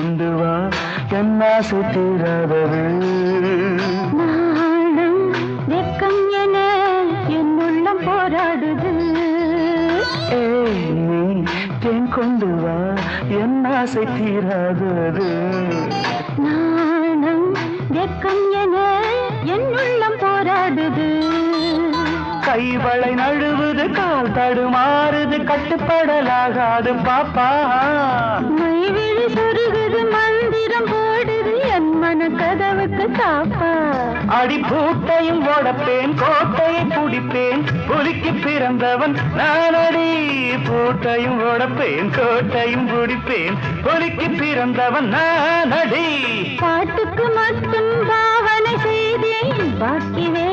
கொண்டு வா. என் ஆசை தீராதது வெக்கம் என என் உள்ளம் போராடுது. நீ தேன் கொண்டு வா. என் ஆசை தீராதது. நாணம் வெக்கம் என என் உள்ளம் போராடுது. கைவளை நழுவுது கால் தடுமாறுது கட்டுப்படலாகாது பாப்பா. கதவுக்கு தாப்பா. அடி பூட்டையும் ஓடப்பேன் கோட்டையை குடிப்பேன் புலிக்கு பிறந்தவன் நானடி பூட்டையும் ஓடப்பேன் கோட்டையும் குடிப்பேன் புலிக்கு பிறந்தவன் நானடி பாட்டுக்கு மட்டும் பாவனை செய்தேன் பாக்கி வேலையை நீ முடி வா